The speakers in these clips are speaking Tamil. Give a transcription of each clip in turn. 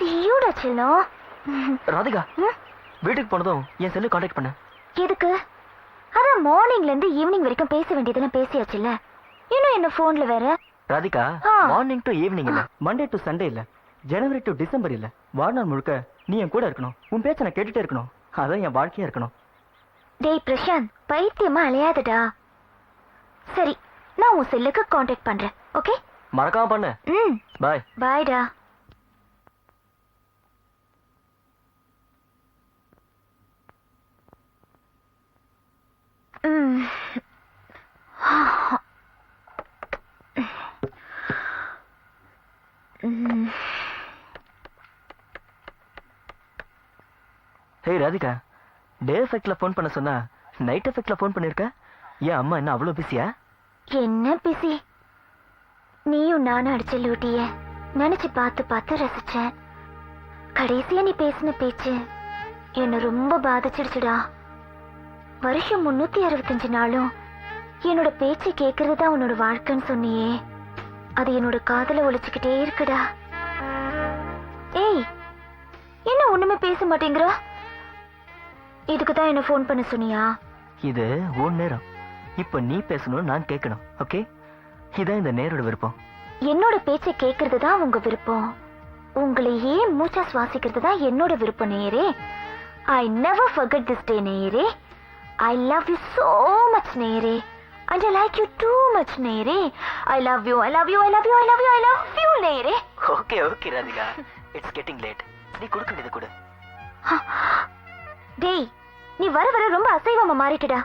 சீயோட செல்லம் ராதிகா? வீட்டுக்கு போனதும் என் செல்லு காண்டாக்ட் பண்ண. எதுக்கு? அதான் மார்னிங்ல இருந்து ஈவினிங் வரைக்கும் பேச வேண்டியதுன்னு பேசியாச்சுல்ல. இன்னும் என்ன போன்ல வேற? ராதிகா. மார்னிங் டு ஈவினிங் இல்ல. மண்டே டு சண்டே இல்ல. ஜனவரி டு டிசம்பர் இல்ல. வாழ்நாள் முழுக்க நீ என் கூட இருக்கணும். உன் பேச்ச நான் கேட்டுட்டே இருக்கணும். அதான் என் வாழ்க்கையா இருக்கணும். டேய் பிரசாந்த் பைத்தியமா அலையாதடா. சரி நான் உன் செல்லுக்கு காண்டாக்ட் பண்றேன். ஓகே மறக்காம பண்ணு. ம். பாய் பாய்டா ஹே ராதிகா டே எஃபெக்ட்ல ஃபோன் பண்ண சொன்னா நைட் எஃபெக்ட்ல ஃபோன் பண்ணிருக்க? ஏன் அம்மா என்ன அவ்வளவு பிஸியா என்ன பிசி நீயும் நானும் அடிச்ச லூட்டிய நினைச்சு பார்த்து பார்த்து ரசிச்சேன். கடைசியா நீ பேசின பேச்சு என்ன ரொம்ப பாதிச்சிடுச்சுடா. வருஷம் முன்னூத்தி அறுபத்தஞ்சு நாளும் என்னோட பேச்சு கேக்குறது தான் உன்னோட வாழ்க்கைன்னு சொன்னியே. அது என்னோட காதுல ஒழிச்சுக்கிட்டே இருக்குடா. ஏய் என்ன ஒண்ணுமே பேச மாட்டேங்கிற? இதுக்கு தான் என்ன ஃபோன் பண்ண சொன்னியா? இது உன் நேரம். இப்ப நீ பேசணும் நான் கேட்கணும் ஓகே? இதான் இந்த நேரோட விருப்பம். என்னோட பேச்சை கேக்குறது தான் உங்க விருப்பம். உங்களையே மூச்சா சுவாசிக்கிறது தான் என்னோட விருப்பம் நேயரே. I never forget this day நேயரே. I love you so much நேயரே and I like you too much நேயரே I love you I love you I love you I love you I love you நேயரே okay okay Radhika it's getting late நீ கொடுக்க வேண்டியது கொடு டேய் நீ வர வர ரொம்ப அசைவமா மாறிட்டடா.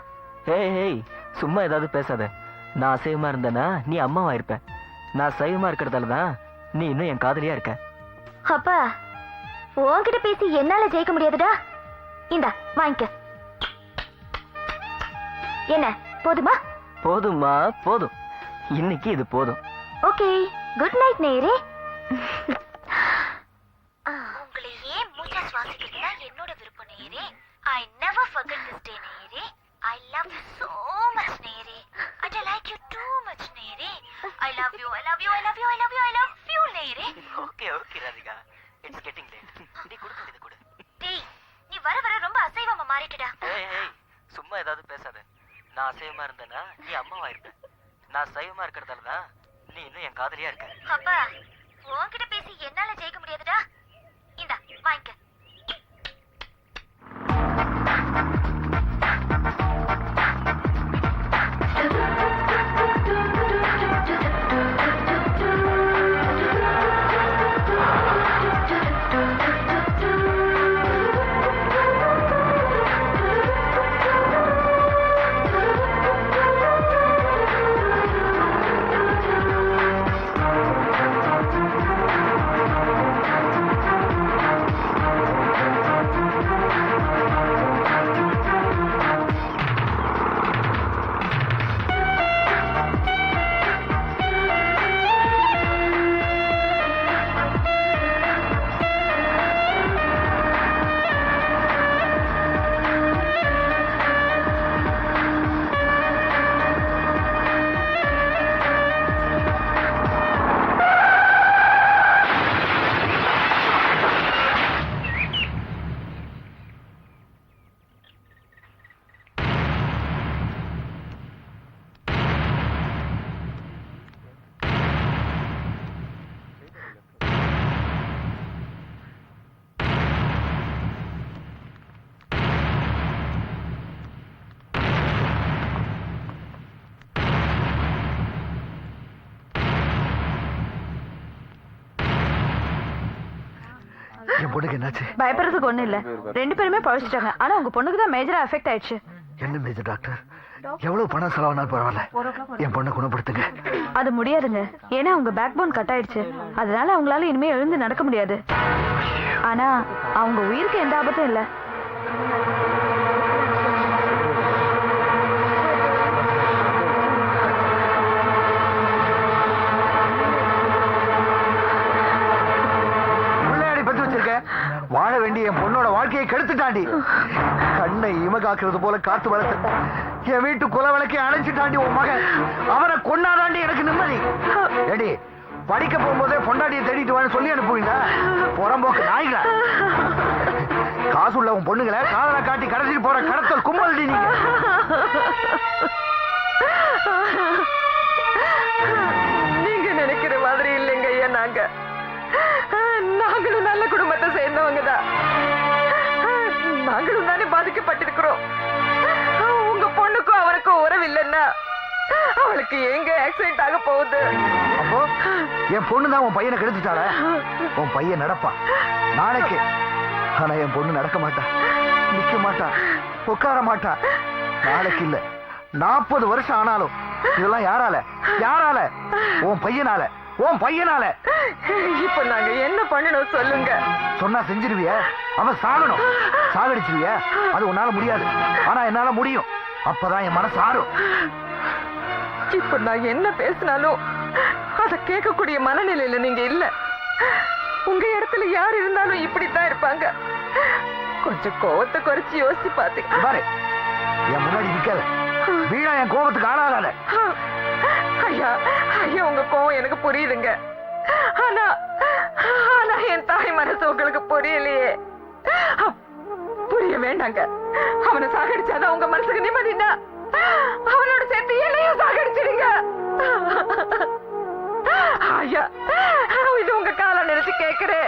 ஏய் ஏய் சும்மா ஏதாவது பேசாத. நான் அசைவமா இருந்தேனா நீ அம்மாவா இருப்ப. நான் சைவமா இருக்கிறதால தான் நீ இன்னும் என் காதலியா இருக்க. அப்பா உன்கிட்ட பேசி என்னால ஜெயிக்க முடியாதுடா. இந்தா வாங்கிக்க. என்ன போதுமா? போதும்மா போதும். இன்னைக்கு இது போதும். ஓகே குட் நைட் நேரே. உங்களை ஏன் மூச்சா சுவாசிக்கிறது என்னோட விருப்பம் நேரே. I never forget this day நேரே. I love you so much நேரே. I like you too much நேரே. I love you I love you I love you I love you I love you நேரே. Okay okay Radhika. It's getting late நீ கொடுக்க வேண்டியது கொடு. டேய் நீ வர வர ரொம்ப அசைவமா மாறிட்டடா. ஏய் ஏய் சும்மா ஏதாவது பேசாத. நான் அசைவமா இருந்தேன்னா நீ அம்மாவா இருப்ப. நான் சைவமா இருக்கிறதால தான் நீ இன்னும் என் காதலியா இருக்க. அப்பா உன்கிட்ட பேசி என்னால ஜெயிக்க முடியாதுடா. இந்தா வாங்கிக்க. என் பொண்ணுக்கு என்னாச்சு? பயப்படுறதுக்கு ஒண்ணும் இல்ல. ரெண்டு பேருமே பழிச்சிட்டாங்க. ஆனா உங்க பொண்ணுக்கு தான் மேஜரா அஃபெக்ட் ஆயிடுச்சு. என்ன மேஜர் டாக்டர் எவ்வளவு பணம் செலவானாலும் பரவாயில்ல. என் பொண்ணை குணப்படுத்துங்க. அது முடியாதுங்க. ஏன்னா அவங்க பேக் போன் கட் ஆயிடுச்சு. அதனால அவங்களால இனிமே எழுந்து நடக்க முடியாது. ஆனா அவங்க உயிருக்கு எந்த ஆபத்தும் இல்ல. வாழ்க்கையை கெடுத்துட்டாண்டி. கண்ணை இமகாக்குறது போல காத்து வளர்த்து என் வீட்டு குல விளக்கை அணைச்சிட்டாண்டி உன் மகன். அவனை கொண்டாதாண்டி எனக்கு நிம்மதி. ஏடி படிக்க போகும்போதே பொண்டாட்டியை தேடிட்டு வான்னு சொல்லி அனுப்புவீங்க புறம்போக்கு நாய்களா? காசு உள்ளவன் பொண்ணுங்களை காதலை காட்டி கடைசியில் போற கடத்தல் கும்பல் நீங்க. நீங்க நினைக்கிற மாதிரி இல்லைங்க ஐயா நாங்க. நாங்களும் நல்ல குடும்பத்தை சேர்ந்தவங்க தான். நாங்களும் தானே பாதிக்கப்பட்டிருக்கிறோம். உங்க பொண்ணுக்கும் அவனுக்கும் உறவு இல்லைன்னா அவளுக்கு எங்க ஆக்சிடென்ட் ஆக போகுது? அப்போ என் பொண்ணு தான் உன் பையனை கெடுத்துட்டாள? உன் பையன் நடப்பான் நாளைக்கு. ஆனா என் பொண்ணு நடக்க மாட்டா. நிக்க மாட்டா. உட்கார மாட்டா. நாளைக்கு இல்ல. நாற்பது வருஷம் ஆனாலும் இதெல்லாம் யாரால? யாரால? உன் பையனால. உன் பையனால. இப்ப நாங்க என்ன பண்ணணும் சொல்லுங்க. சொன்னா செஞ்சிருவிய? அவன் சாகணும். சாகடிச்சிருவிய? அது உன்னால முடியாது. ஆனா என்னால முடியும். அப்பதான் என் மனசு ஆறும். இப்ப நான் என்ன பேசினாலும் அத கேட்கக்கூடிய மனநிலையில நீங்க இல்ல. உங்க இடத்துல யார் இருந்தாலும் இப்படித்தான் இருப்பாங்க. கொஞ்சம் கோவத்தை குறைச்சு யோசிச்சு பாத்துக்க பாரு என் முன்னாடி நிக்காத. வீணா என் கோபத்துக்கு ஆளாகாத. ஐயா ஐயா உங்க கோவம் எனக்கு புரியுதுங்க. ஆனா ஆனா என் தாய் மனசு உங்களுக்கு புரியலையே. புரிய வேண்டாங்க. அவனை சாகடிச்சாதான் உங்க மனசுக்கு நிம்மதினா அவனோட சேர்த்து என்னையும் சாகடிச்சிடுங்க. ஐயா இது உங்க காலம் நினைச்சு கேக்குறேன்.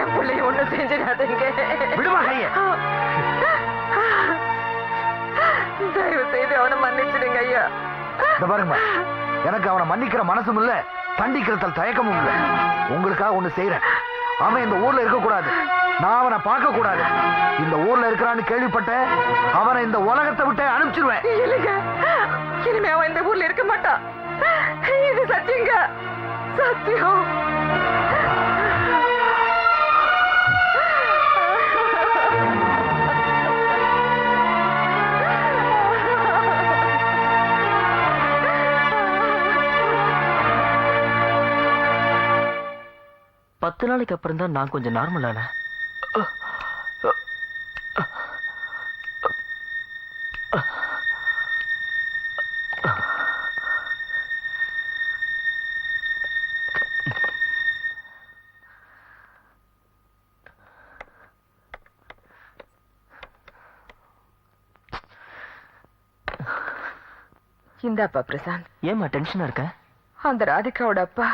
என் பிள்ளைய ஒண்ணு செஞ்சிடாதீங்க. விடுமா கைய? தயவு செய்து அவனை மன்னிச்சிடுங்க ஐயா. இந்த பாருங்க எனக்கு அவனை மன்னிக்கிற மனசும் இல்ல தண்டிக்கிறதுல தயக்கமும் இல்ல. உங்களுக்காக ஒண்ணு செய்யறேன் அவன் இந்த ஊர்ல இருக்க கூடாது நான் அவனை பார்க்க கூடாது இந்த ஊர்ல இருக்கிறான்னு கேள்விப்பட்ட அவனை இந்த உலகத்தை விட்டு அனுப்பிச்சிருவேன். இல்லைங்க. இனிமே அவன் இந்த ஊர்ல இருக்க மாட்டான். இது சத்தியங்க. சத்தியம். பத்து நாளைக்கு அப்புறம் தான் நான் கொஞ்சம் நார்மலான இந்தாப்பா பிரசாந்த். ஏமா டென்ஷனா இருக்க? அந்த ராதிகாவோட அப்பா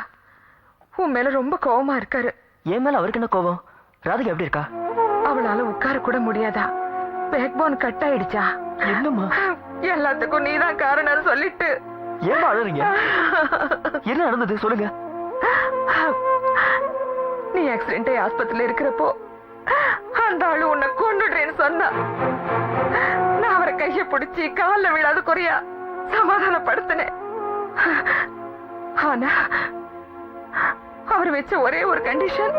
உன் மேல ரொம்ப கோவமா இருக்காரு. என் மேல அவருக்கு என்ன கோவம்? ராதிகா எப்படி இருக்கா? அவளால உட்கார கூட முடியாதா? பேக் போன் கட் ஆயிடுச்சா? என்னம்மா? எல்லாத்துக்கும் நீதான் காரணம் சொல்லிட்டு. ஏமா அழறீங்க? என்ன நடந்தது? சொல்லுங்க. நீ ஆக்சிடென்ட் ஆஸ்பத்திரியில இருக்கிறப்போ அந்த ஆளு உன்னை கொண்டுடுறேன்னு சொன்னா. நான் அவரை கைய பிடிச்சி கால்ல விழாத குறையா சமாதானப்படுத்தினேன். ஆனா அவர் வச்ச ஒரே ஒரு கண்டிஷன்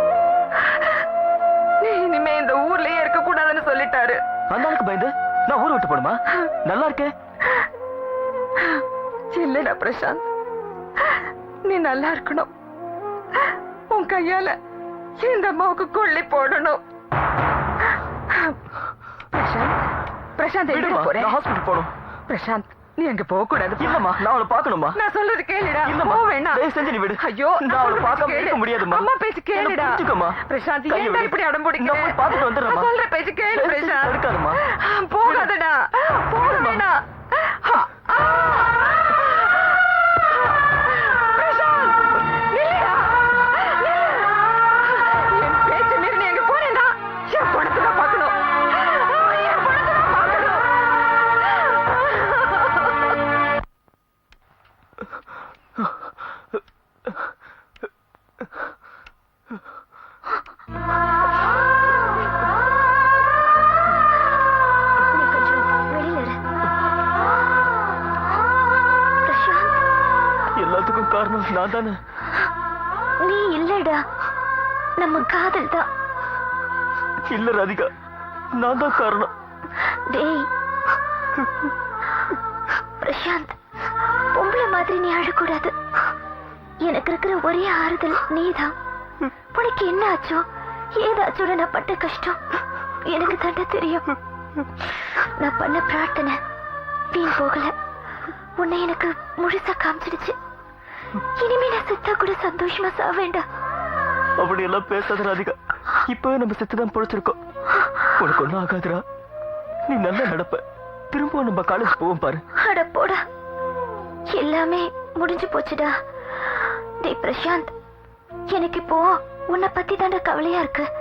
நீ இனிமே இந்த ஊர்லயே இருக்க கூடாதுன்னு சொல்லிட்டாரு. அந்த ஆளுக்கு பயந்து நான் ஊரை விட்டு போடுமா நல்லா இருக்கே. இல்லடா பிரசாந்த். நீ நல்லா இருக்கணும். உன் கையால இந்த அம்மாவுக்கு கொள்ளி போடணும். பிரசாந்த் பிரசாந்த் போறேன் ஹாஸ்பிட்டல் போகணும். பிரசாந்த் நீ அங்க போக கூடாது இல்லம்மா நான் அவளை பார்க்கணுமா நான் சொல்றது கேளுடா இல்லம்மா, போ வேணாம் தயவு செஞ்சு நீ விடு. ஐயோ நான் அவளை கேளு. இருக்க முடியாதும்மா. அம்மா பேச்சு கேளுடா புரிஞ்சுக்கம்மா. பிரசாந்த் விடு. இப்படி அடம் பிடிக்கிற நான் போய் பார்த்துட்டு வந்துடுறேம்மா. நான் சொல்ற பேச்சு கேளு பிரசாந்த் தடுக்காதம்மா. நான் தானே நீ இல்லடா. நம்ம காதல் தான் இல்ல ராதிகா. நான் தான் காரணம். டேய். பிரசாந்த் பொம்பளை மாதிரி நீ அழக்கூடாது. எனக்கு இருக்கிற ஒரே ஆறுதல் நீதான். உனக்கு என்ன ஆச்சோ ஏதாச்சோட நான் பட்ட கஷ்டம். எனக்கு தாண்டா தெரியும். நான் பண்ண பிரார்த்தனை வீண் போகல. உன்னை எனக்கு முழுசா காமிச்சிடுச்சு. இனிமே நான் செத்தா கூட சந்தோஷமா சாக வேண்டாம். அப்படி எல்லாம் பேசாத ராதிகா. இப்பவே நம்ம செத்துதான் பொழைச்சிருக்கோம். உனக்கு ஒண்ணும் ஆகாதுடா. நீ நல்லா நடப்ப. திரும்பவும் நம்ம காலேஜ் போவோம் பாரு. அட போடா. எல்லாமே முடிஞ்சு போச்சுடா. டேய் பிரசாந்த். எனக்கு இப்போ உன்னை பத்தி தாண்டா கவலையா இருக்கு.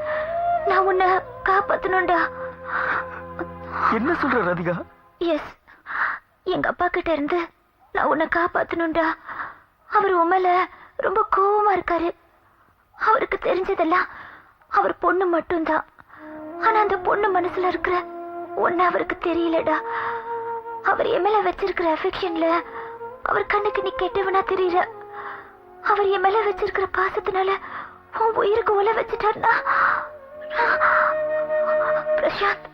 நான் உன்னை காப்பாத்தணும்டா. என்ன சொல்ற ராதிகா? எஸ் எங்க அப்பா கிட்ட இருந்து நான் உன்னை காப்பாத்தணும்டா. அவர் உமல ரொம்ப கோவமா இருக்காரு. அவருக்கு தெரிஞ்சதெல்லாம் அவர் பொண்ணு மட்டும்தான். ஆனா அந்த பொண்ணு மனசுல இருக்கிற ஒன்னு அவருக்கு தெரியலடா. அவர் என் மேல வச்சிருக்கிற அஃபெக்ஷன்ல அவர் கண்ணுக்கு நீ கெட்டவனா தெரியற. அவர் என் மேல வச்சிருக்கிற பாசத்தினால உன் உயிருக்கு உல வச்சுட்டார்னா பிரசாந்த்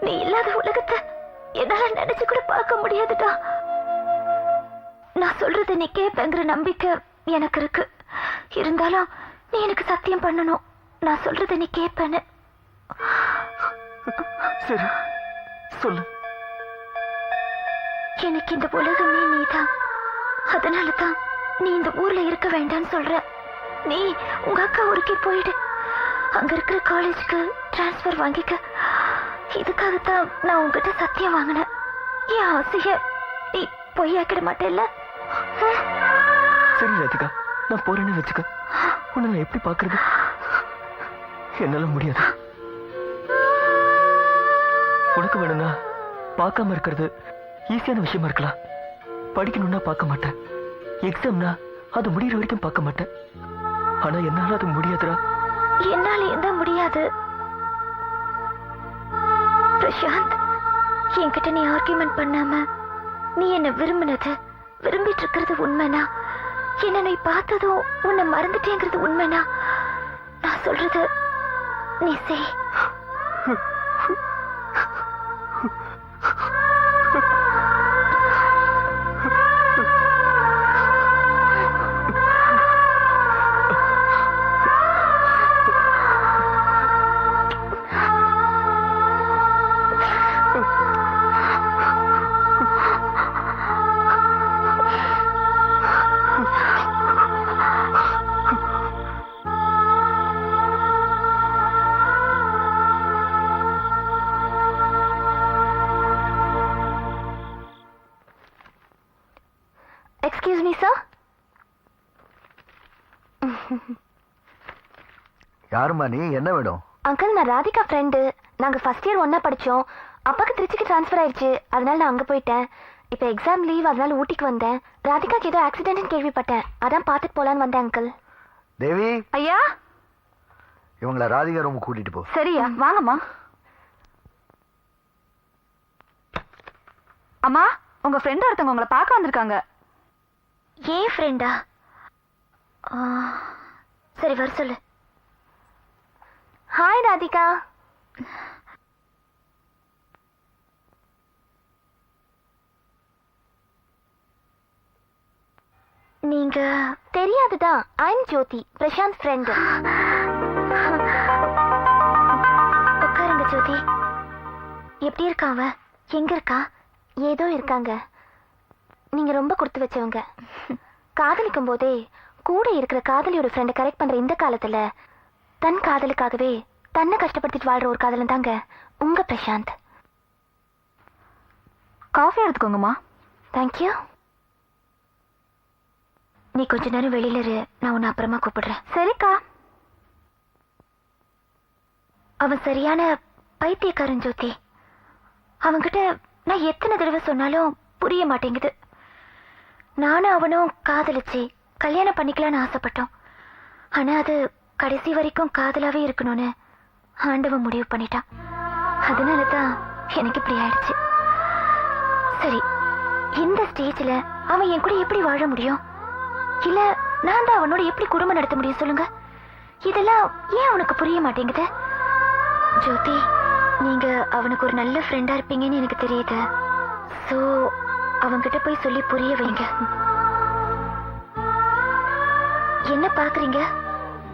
நீ இல்லாத உலகத்தை என்னால நினைச்சு கூட பார்க்க முடியாதுடா. நான் சொல்றத நீ கேட்பேங்கிற நம்பிக்கை எனக்கு இருக்கு. இருந்தாலும் நீ எனக்கு சத்தியம் பண்ணணும். நான் சொல்றத நீ கேட்பேன்னு சரி சொல்லு. எனக்கு இந்த உலகமே நீதான். அதனால தான் நீ இந்த ஊர்ல இருக்க வேண்டாம்னு சொல்ற. நீ உங்க அக்கா ஊருக்கே போயிடு. அங்க இருக்கிற காலேஜ்க்கு டிரான்ஸ்ஃபர் வாங்கிக்க. இதுக்காகத்தான் நான் உங்ககிட்ட சத்தியம் வாங்கினேன். என் ஆசைய நீ பொய்யாக்கிட மாட்டேல்ல? சரி ராதிகா நான் போறேன்னு வச்சுக்க. உன்னை நான் எப்படி பாக்குறது என்னால முடியாது. உனக்கு வேணும்னா பார்க்காம இருக்கிறது ஈஸியான விஷயமா இருக்கலாம். படிக்கணும்னா பார்க்க மாட்டேன். எக்ஸாம்னா அது முடிகிற வரைக்கும் பார்க்க மாட்டேன். ஆனா என்னால அது முடியாதுடா. என்னால எந்த முடியாது? பிரசாந்த் என்கிட்ட நீ ஆர்கியூமெண்ட் பண்ணாம நீ என்ன விரும்பினது விரும்பிட்டு இருக்கிறது உண்மைனா? என்ன நீ பார்த்ததும் உன்னை மறந்துட்டேங்கிறது உண்மைனா? நான் சொல்றது நீ செய். யாரும்மா நீ? என்ன வேணும்? அங்கிள் நான் ராதிகா ஃப்ரெண்டு நாங்கள் ஃபர்ஸ்ட் இயர் ஒன்றா படித்தோம் அப்பாவுக்கு திருச்சிக்கு ட்ரான்ஸ்ஃபர் ஆயிடுச்சு அதனால நான் அங்கே போயிட்டேன். இப்போ எக்ஸாம் லீவ் அதனால ஊட்டிக்கு வந்தேன். ராதிகாக்கு ஏதோ ஆக்சிடென்ட்னு கேள்விப்பட்டேன். அதான் பார்த்துட்டு போகலான்னு வந்தேன் அங்கிள் தேவி? ஐயா? இவங்கள ராதிகா ரூம் கூட்டிட்டு போ. சரியா? வாங்கம்மா. அம்மா உங்க ஃப்ரெண்ட் ஒருத்தவங்க உங்களை பார்க்க வந்திருக்காங்க. ஏன் ஃப்ரெண்டா சரி வர சொல்லு. ஹாய் ராதிகா நீங்க தெரியாதுதான் ஐம் ஜோதி பிரசாந்த் ஃப்ரெண்ட் உட்காருங்க ஜோதி எப்படி இருக்கா அவ? எங்க இருக்கா? ஏதோ இருக்காங்க. நீங்க ரொம்ப கொடுத்து வச்சவங்க. காதலிக்கும் போதே கூட இருக்கிற காதலியோட ஃப்ரெண்டை கரெக்ட் பண்ற இந்த காலத்துல தன் காதலுக்காகவே தன்னை கஷ்டப்படுத்திட்டு வாழ்ற ஒரு காதலன் தாங்க உங்க பிரசாந்த். காஃபி எடுத்துக்கோங்கம்மா. தேங்க்யூ நீ கொஞ்ச நேரம் வெளியில இரு நான் உன்னை அப்புறமா கூப்பிடுறேன். சரிக்கா. அவன் சரியான பைத்தியக்காரன் ஜோதி. அவன்கிட்ட நான் எத்தனை தடவை சொன்னாலும் புரிய மாட்டேங்குது. நானும் அவனும் காதலிச்சு கல்யாணம் பண்ணிக்கலாம்னு ஆசைப்பட்டோம். ஆனா அது கடைசி வரைக்கும் காதலாவே இருக்கணும்னு ஆண்டவன் முடிவு பண்ணிட்டான். அதனால தான் எனக்கு இப்படி ஆயிடுச்சு. சரி இந்த ஸ்டேஜ்ல அவன் என் கூட எப்படி வாழ முடியும்? இல்ல நான் தான் அவனோட எப்படி குடும்பம் நடத்த முடியும் சொல்லுங்க? இதெல்லாம் ஏன் அவனுக்கு புரிய மாட்டேங்குது? ஜோதி நீங்க அவனுக்கு ஒரு நல்ல ஃப்ரெண்டா இருப்பீங்கன்னு எனக்கு தெரியுது. சோ அவன்கிட்ட போய் சொல்லி புரிய வைங்க. என்ன பாக்குறீங்க?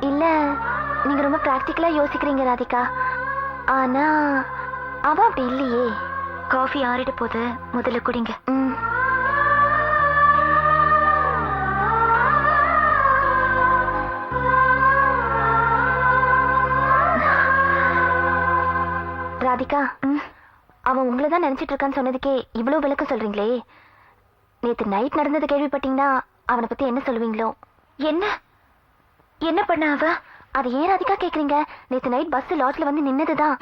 இல்ல நீங்க ரொம்ப பிராக்டிக்கலா யோசிக்கிறீங்க ராதிகா. ஆனா அவ அப்படி இல்லையே. காஃபி ஆறிட போது முதல்ல குடிங்க. ம். ராதிகா அவன் உங்களை தான் நினைச்சிட்டு இருக்கான்னு சொன்னதுக்கே இவ்வளவு விளக்கம் சொல்றீங்களே. நேத்து நைட் நடந்தது கேள்விப்பட்டீங்கன்னா அவனை பத்தி என்ன சொல்லுவீங்களோ? என்ன? என்ன பண்ண அவ? அது ஏன் ராதிகா கேக்குறீங்க? நேத்து நைட் பஸ் லாட்ல வந்து நின்னதுதான்.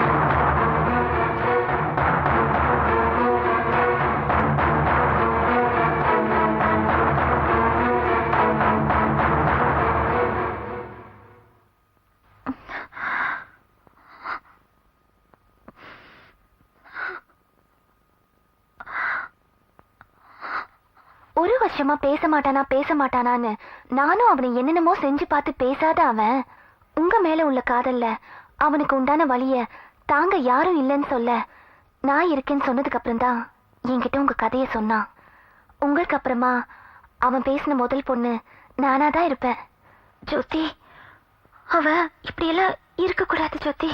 ஒரு வருஷமா பேச மாட்டானா பேச மாட்டானான்னு நானும் அவனை என்னென்னமோ செஞ்சு பார்த்து பேசாத அவன். உங்க மேல உள்ள காதல்ல அவனுக்கு உண்டான வழிய தாங்க யாரும் இல்லைன்னு சொல்ல நான் இருக்கேன்னு சொன்னதுக்கு அப்புறம் தான் என்கிட்ட உங்க கதைய சொன்னான். உங்களுக்கு அப்புறமா அவன் பேசின முதல் பொண்ணு நானா தான் இருப்பேன். ஜோதி அவ இப்படியெல்லாம் இருக்க கூடாது ஜோதி.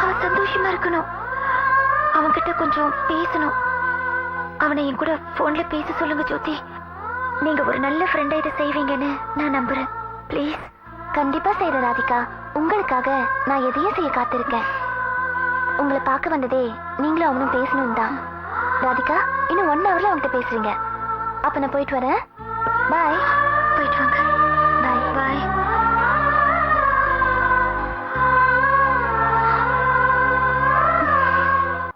அவ சந்தோஷமா இருக்கணும். அவன்கிட்ட கொஞ்சம் பேசணும். அவனை என் கூட போன்ல பேச சொல்லுங்க ஜோதி. நீங்க ஒரு நல்ல ஃப்ரெண்டா இதை செய்வீங்கன்னு நான் நம்புறேன். ப்ளீஸ் கண்டிப்பா செய்யற ராதிகா. உங்களுக்காக நான் எதையும் செய்ய காத்திருக்கேன். உங்களை பார்க்க வந்ததே நீங்களும் அவனும் பேசணும் தான். ராதிகா இன்னும் ஒன் ஹவர்ல அவன்கிட்ட பேசுறீங்க. அப்ப நான் போயிட்டு வரேன். பாய் போயிட்டு வாங்க.